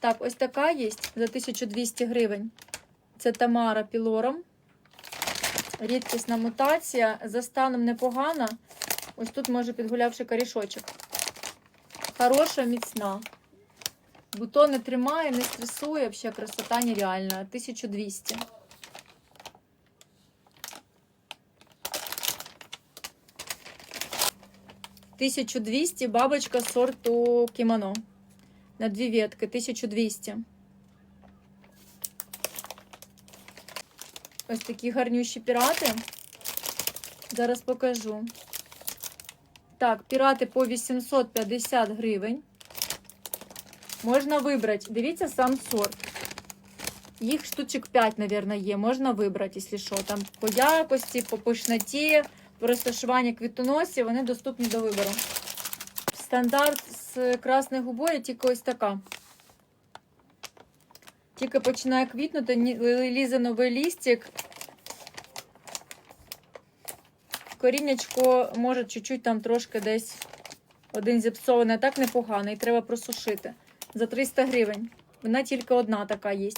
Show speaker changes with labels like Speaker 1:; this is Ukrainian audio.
Speaker 1: Так, ось така є за 1200 гривень. Це Тамара Пілором. Рідкісна мутація. За станом непогана. Ось тут може підгулявши корішочок. Хороша, міцна. Бутон не тримає, не стресує. Взагалі красота нереальна. 1200. Тисячу двісті бабочка сорту кімоно. На дві ветки. 1200. Ось такі гарнющі пірати. Зараз покажу. Так, пірати по 850 гривень. Можна вибрати. Дивіться сам сорт. Їх штучок 5, мабуть, є. Можна вибрати, якщо що. Там по якості, по пишноті, по розташуванню квітоносів, вони доступні до вибору. Стандарт з красною губою тільки ось така. Тільки починає квітнути, лізе новий лістик. Коріннячко може чуть-чуть там трошки десь один зіпсований, так непогано, і треба просушити. За 300 гривень. Вона тільки одна така є.